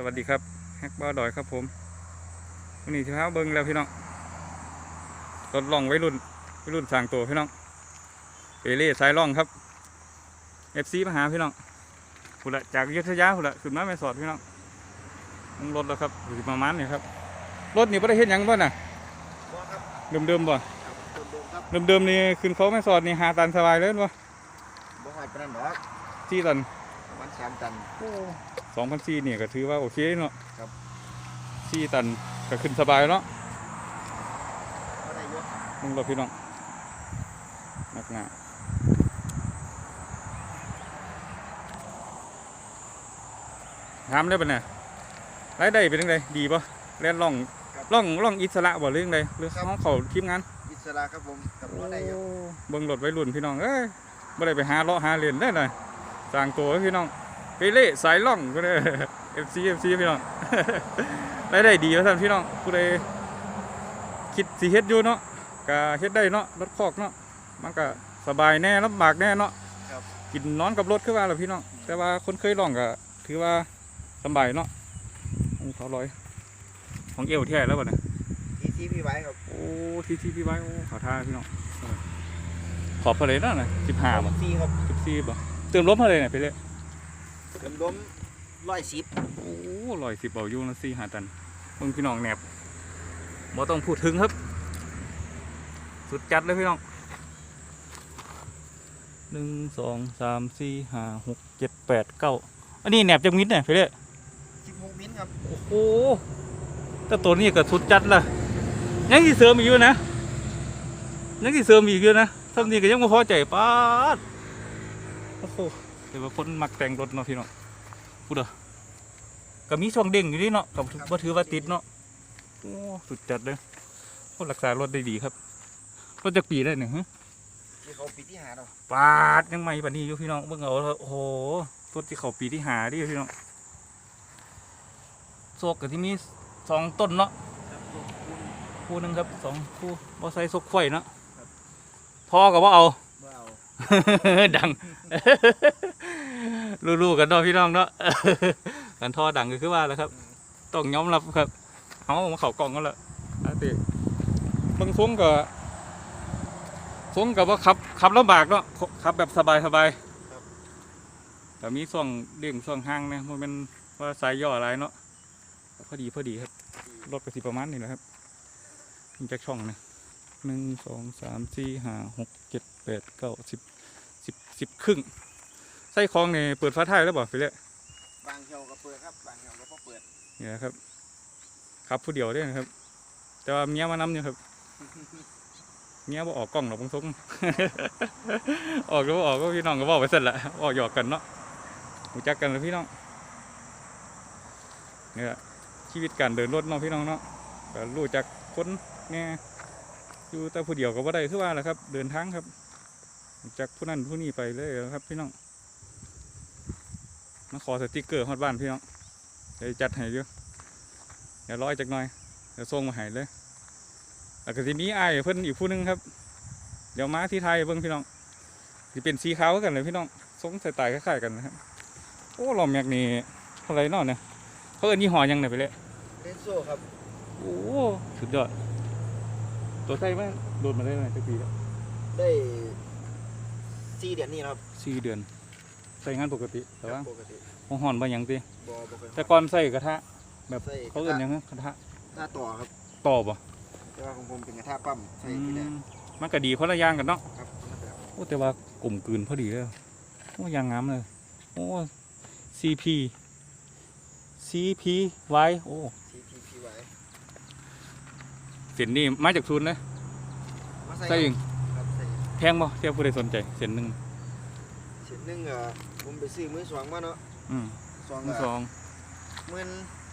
สวัสดีครับแฮกบ้าดอยครับผมวันนี้ที่พาเบิ้งแล้วพี่น้องรถล่องไว้รุ่นไว้รุ่นสร้างตัวพี่น้องเปเล่สายล่องครับเอฟซีมาหาพี่น้องพุ่นละจากอยุทธยาพุ่นละขึ้นมาไม่สอดพี่น้องนั่งรถแล้วครับอยู่ประมาณนี้ครับรถนี่ประเทศยังบ่น่ะบ่ครับเดิมเดิมๆบ่ครับเดิมๆครับเดิมเดิมๆนี่ขึ้นเขาไม่สอดนี่หาตันสบายเลยบ่บ่หายปานนั้นดอกที่ตันประมาณ สามตัน สองพันสี่เนี่ยก็ถือว่าโอเคเนาะครับ สี่ตันก็ขึ้นสบายเนาะก็ได้เยอะมึงรถพี่น้องนักหนาถามได้ปะเนี่ยรายได้เป็นยังไงดีปะเล่นล่องล่องล่องอิสระบ่หรือยังไงหรือเขาเขาทีมงาน อิสระครับผมกับบ่ได้เยอะเบิ่งรถไว้รุ่นพี่น้องเอ้ยบ่ได้ไปหาเลาะหาเล่นได้เลยสร้างตัวให้พี่น้อง ไปเล่สายล่องก็ได้ FC FC พี่น้องรายได้ดีว่าท่านพี่น้องผู้ใดคิดสิเฮ็ดอยู่เนาะก็เฮ็ดได้เนาะรถคอกเนาะมันก็สบายแน่ลำบากแน่เนาะครับกินนอนกับรถคือว่าล่ะพี่น้องแต่ว่าคนเคยลองก็ถือว่าสำบายเนาะโอ้เขาร้อย ของเอวแท้แล้วบ่เนี่ยทีซีพี่ไว้ครับโอ้ที่ที่พี่ไว้โอ้ขอท่าพี่น้องเออขอบเท่าไหร่นั่นน่ะสิบห้าบ่ซีครับสิบสี่บ่เติมลบเท่าไหร่เนี่ยไปเลย เติมล้มร้อยสิบโอ้ร้อยสิบเอาอยู่นะสี่ห้าตันมึงพี่น้องแหนบบ่ต้องพูดถึงครับ สุดจัดเลยพี่น้องหนึ่งสองสามสี่ห้าหกเจ็ดแปดเก้าอันนี้แหนบจังมิดเนี่ยไปเลยสิบหกมิลครับโอ้โหแต่ตัวนี้ก็สุดจัดละยังที่เสริมอีกอยู่นะยังที่เสริมอีกอยู่นะทำนี้ก็ยังไม่พอใจป้าดโอ้โห แต่ว่าคนมักแต่งรถเนาะพี่เนาะพูดเด้อก็มีช่องเด้งอยู่นี่เนาะกับบ่ถือว่าติดเนาะโอ้สุดจัดเลยคนรักษารถได้ดีครับรถจะปีได้หนึ่งที่เขาปีที่หาเราปาดยังไม่ปานนี้อยู่พี่น้องเบิ่งเอาเถอะโอ้โหรถที่เขาปีที่หาดิพี่น้องโซกกับที่มีสองต้นเนาะคู่หนึงครับสองคู่บอไซค์ซกไข่เนาะทอกับว่าเอาบ่เอาดัง รู้ๆกันเนาะพี่น้องเนาะกันทอดังก็คือว่าแล้วครับต้องยอมรับครับเอามาเข่ากล่องก็แล้วอาติเบางทรงก็ทรงกับว่าขับขับลำบากเนาะขับแบบสบายสบายแต่มีส่องเลี่ยงส่องห้างเนี่ยมันเป็นว่าสายย่ออะไรเนาะพอดีพอดีครับรถก็สิประมาณนี้แหละครับมีจักช่องนะหนึ่งสองสามสี่ห้าหกเจ็ดแปดเก้าสิบสิบสิบครึ่ง ส้คลองเนี่ยเปิดฟ้าท้ายแล้วบ่ไปเลยบางเหี่ยวก็เปิดครับบางเหี่ยวก็บ่เปิดเนี่ยนะครับขับผู้เดียวด้วยนะครับ แต่ว่าเมียมานำอยู่ครับเมียบ่ออกกล้องหรอกบางทรงออกก็บ่ออกก็พี่น้องก็บอกไปเสร็จละออกหยอกกันเนาะรู้จักกันเลยพี่น้องเนี่ยชีวิตการเดินรถเนาะพี่น้องเนาะก็รู้จักคนเนี่ยอยู่แต่ผู้เดียวก็บ่ได้คือว่าแหละครับ เดินทางครับรู้จักผู้นั้นผู้นี้ไปเลยครับพี่น้อง มาขอสติกเกอร์ฮอดบ้านพี่น้องเดี๋ยวจัดให้อยู่เดี๋ยวร้อยจักหน่อยเดี๋ยวส่งมาให้เลยแล้วก็ทีนี้ไอ้ายเพิ่นอีกผู้หนึงครับ เดี๋ยวมาที่ไทยเบิ่งพี่น้องสิเป็นสีขาวคือกันเลยพี่น้องทรงสไตล์คล้ายๆกันนะครับโอ้ลอมแม็กนี่เท่าไหรเนาะเนี่ยเขาเอิ้นยี่ห้อหยังเนี่ยไปเลยเลนโซ่ครับโอ้สุดยอดตัวใช่ไหมโดนมาได้ไหมสักปีแล้วได้สี่เดือนนี้นะครับสี่เดือนใส่งานปกติแต่ว่าปกติหัวหอนบางอย่างติบ่บ่เคยแต่ก่อนใส่กระทะ แบบใส่เขาเอิ้นหยังนะกระทะหน้าต่อครับต่อบ่แต่ว่าของผมเป็นกระทะปั๊มใส่อืที่แรกมมันก็ดีคนละอย่างกันเนาะครับคนละแบบโอ้แต่ว่ากลมกลืนพอดีเลยโอ้ยางงามเลยโอ้ CP CP Y โอ้ทีทีพีไว้เส้นนี้มาจากทุนเลยมาใส่เองครับใส่แพงบ่เที่ยวผู้ใดสนใจเส้นหนึ่งเส้นหนึงอะ ผมไปซื้อมือสองมาเนาะอืมสองมืออะสองหมื่น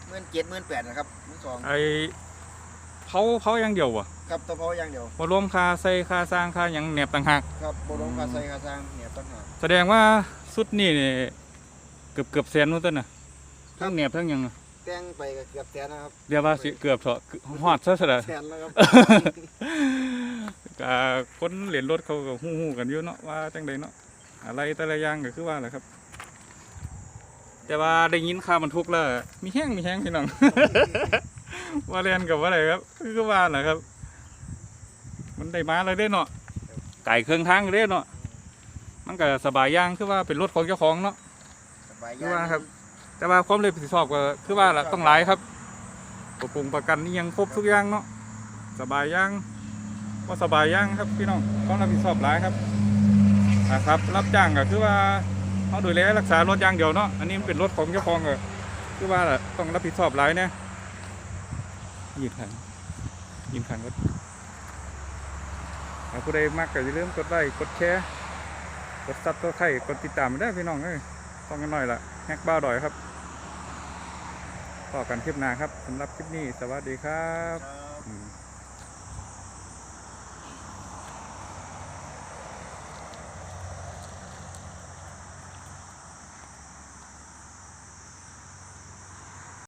หมื่นเจ็ดหมื่นแปดนะครับมือสองไอเผาเผาอย่างเดียววะครับตะเพาอย่างเดียวบ่รวมค่าใส่ค่าสร้างค่าหยังแหนบต่างหาก ครับบรมคาใส่คาสร้างเนี่ยต้นหาแสดงว่าสุดนี่นี่เกือบเกือบแสนนู่นต้นน่ะครัทั้บงแหนบทั้งหยังอะแต่งไปก็เกือบแสนนะครับเดี๋ยวว่าสิเกือบเถอะฮอดซะซะละแสนแล้วครับ ก็คนเหรียญรถเขาก็ฮู้ๆกันอยู่เนาะว่าจังใดเนาะ อะไรแต่ละอย่างก็คือว่าแหละครับ แต่ว่าได้ยินข่าวมันทุกข์แล้วมีแห้งมีแห้งพี่น้อง ว่าเรียนกับว่าอะไรครับ คือว่าน่ะครับ มันได้มาเลยได้เนาะไก่เครื่องทางเลยเนาะมันก็สบายย่างคือว่าเป็นรถของเจ้าของเนาะสบายคือว่าครับ แต่ว่าความรับผิดชอบก็คือว่าละต้องหลายครับประปงประกันนี่ยังครบทุกอย่างเนาะสบายย่างว่าสบายย่างครับพี่น้องความรับผิดชอบหลายครับ นะครับ รับจ้างก็คือว่าเขาดูแลรักษารถอย่างเดียวเนาะ อันนี้มันเป็นรถของเจ้าของก็คือว่าต้องรับผิดชอบหลายเนี่ยยืนขันยืนขันก็ถ้าผู้ใดมักก็อย่าลืมกดไลค์กดแชร์กดซับกดไข่กดติดตามได้พี่น้องเอ้ยต้องกันหน่อยละแฮกบ้าดอยครับต่อกันคลิปหน้าครับสำหรับคลิปนี้ สวัสดีครับรบ